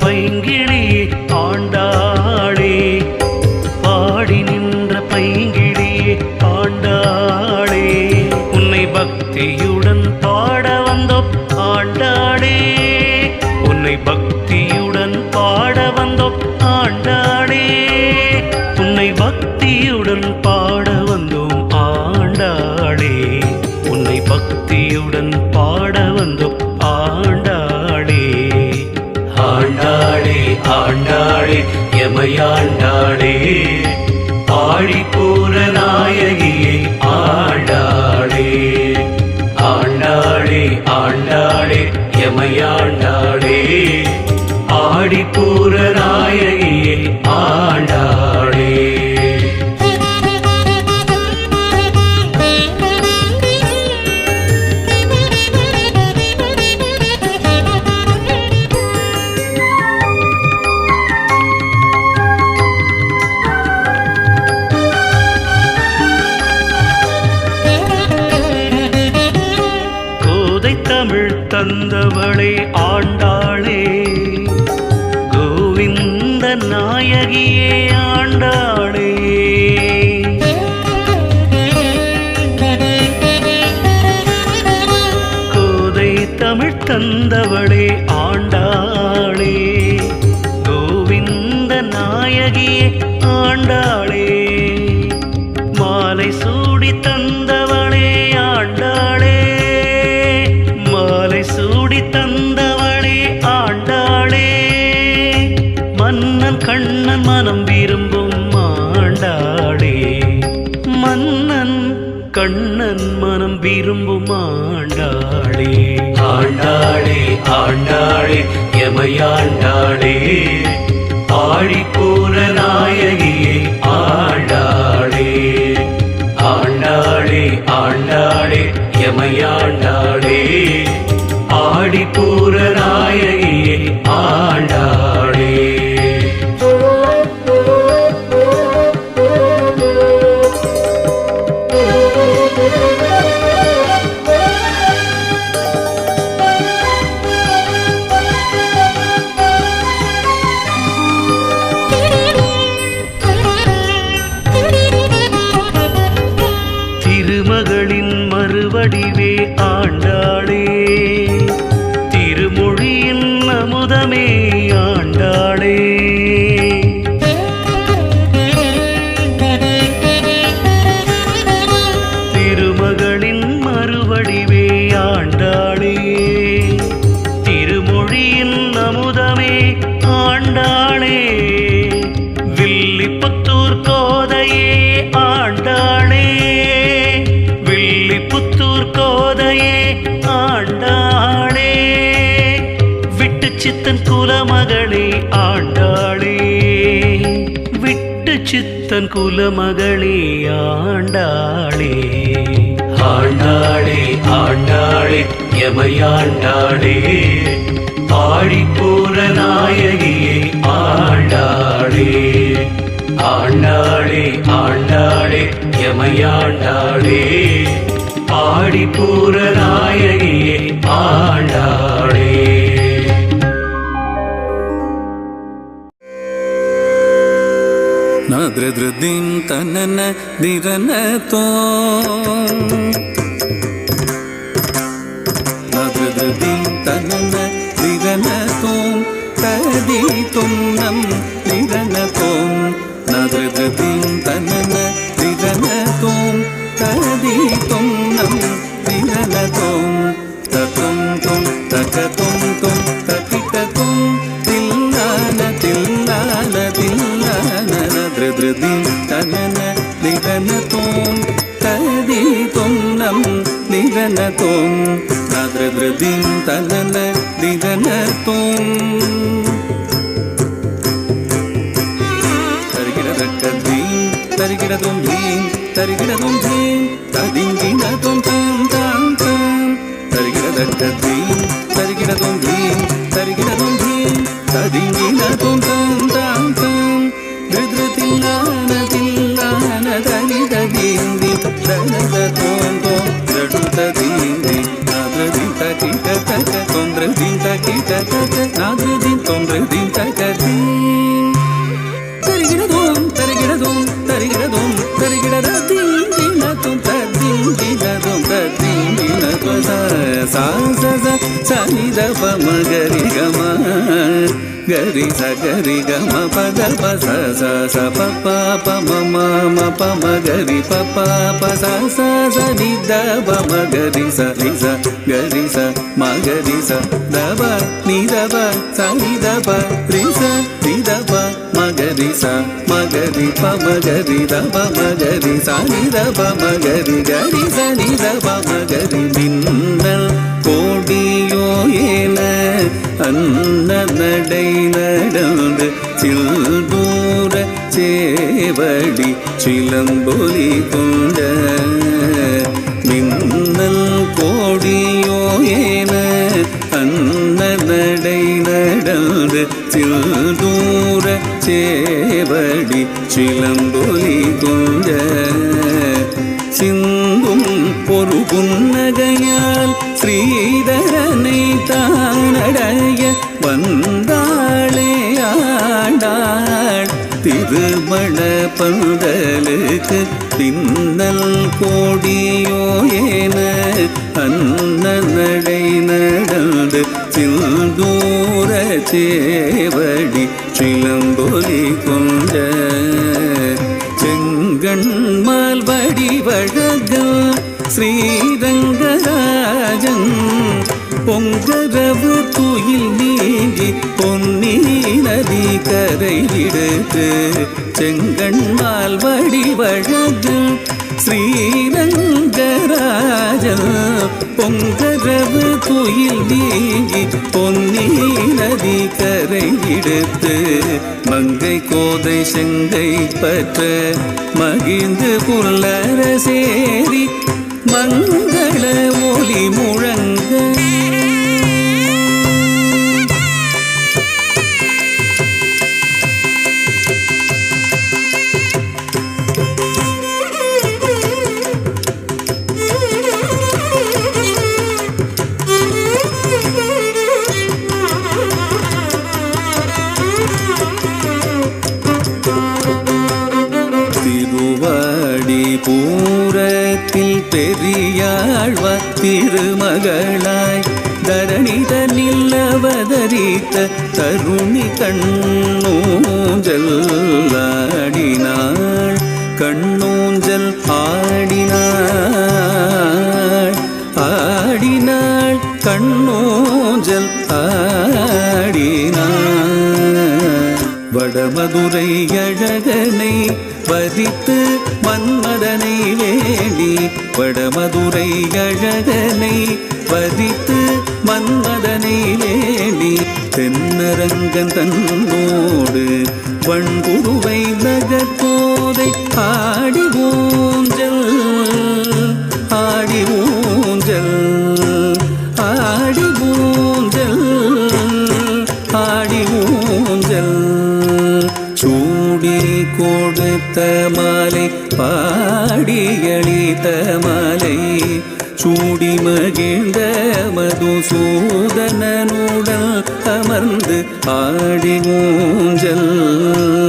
பைங்கிழி ஆண்டாளே. பாடி நின்ற பைங்கிழி ஆண்டாளே. உன்னை பக்தியுடன் ஆண்டாளே எமையாண்டாளே ஆழி பூர நாயகியை ஆண்டாளே. ஆண்டாளே ஆண்டாளே எமையாண்டாளே ஆடிப்பூர தமிழ் ஆண்டாளே. கோவிந்த நாயகியே ஆண்டாளே. கோதை தமிழ் தந்தவளே ஆண்டாளே. கோவிந்த நாயகியே ஆண்டாளே. திரும்பும் ஆண்டாளே ஆண்டாளே ஆண்டாளே எமையாண்டாளே. ஆழிப்போன நாயகியை ஆண்டாளே. ஆண்டாளே ஆண்டாளே எமையாண்டாளே. ஆடிப்பூர நாயகியை ஆண்டாளே. சித்தன் குலமகளே ஆண்டாளே. விட்டு சித்தன் குலமகளே ஆண்டாளே. ஆண்டாளே ஆண்டாளே எமையாண்டாளே. ஆழிப்பூர நாயகியை ஆண்டாளே. ஆண்டாளே ஆண்டாளே எமையாண்டாளே. ஆடிப்பூர நாயகி ಧೃದಿಂ ತನನ ದಿರನತೋ ಧೃದಿಂ ತನನ ದಿರನತೋ ತದೀತುಂ ನಂ ದಿರನತೋ ನ ಧೃದಿಂ ತನನ ದಿರನತೋ तं तदृदिं तनन दिदन त्वं तर्गिडदक्कद्रीं तर्गिडतुं ह्रीं तर्गिडतुं ह्रीं तदिङ्गिडतुं तां तां तां तर्गिडदक्कद्रीं तर्गिडतुं ह्रीं तर्गिडतुं ह्रीं तदिङ्गिडतुं तां तां तां दृदृतिल्लानतिल्लानदलिददिन्दि दलदतों kita நான்கு தின் தொன்று தின் தகதி தருகிறதும் தருகிறதும் தருகிறதும் தருகிறதா தின் தினதும் தத்தின் தினதும் தத்தின் தினதும் சா சா சா சனிதப மகரிகமா பத ப ச ச ச ப ப ப ம ம ம ப ம கரி ப ப ப ச ச ச நி த ப ம கரி ச ரி ச கரி ச ம கரி ச த ப நி த ப ச நி த ப ரி ச ரி த ப மகரி ச மகரி ப மகரி த ப மகரி ச நி த ப மகரி கரி ச நி த ப மகரி சேவடி சிலம்பொலி கொண்ட மின்னல் கோடியோ என அன்ன நடை நடந்து சில்தூர சேவடி சிலம்பொலி கொண்ட சிந்தும் ஒரு புன்னகையால் ஸ்ரீதரனை தானடை திருமண பந்தலுக்கு பின்னல் கோடியோ ஏன அன்ன நடை நடந்து சிந்தூர சேவடி சிலம்பொலி கொண்ட செங்கண் செங்கண்மால் வடிவழகம் ஸ்ரீத பொங்கரவு துயில் நீங்கி பொன்னி நதி கரை விடுத்து செங்கண்மால் வடிவழகம் ஸ்ரீரங்கராஜன். பொங்கரவு துயில் நீங்கி பொன்னி நதி கரை விடுத்து மங்கை கோதை செங்கை பற்ற மகிழ்ந்து புல்லர சேரி மங்கள ஒளி முழங்க. பெரியாழ்வ திருமகளாய் தரணிதனில் அவதரித்த தருணி கண்ணூஞ்சல் ஆடினாள் கண்ணூஞ்சல் ஆடினாள். ஆடினாள். கண்ணூஞ்சல் ஆடினாள். வடமதுரை அழகனை வரித்து வடமதுரை அழகனை வரித்து மன்மதனை வேண்டி தென்னரங்கன் தன்னோடு வண்புருவை நகர்போதை ஆடி ஊஞ்சல் ஆடி ஊஞ்சல் ஆடி ஊஞ்சல் ஆடி ஊஞ்சல். சூடி கொடுத்த மாலை பாடிய பாடியளித்த மலை சூடி மகிழ்ந்த மதுசூதனனுடன் அமர்ந்து ஆடி ஊஞ்சல்.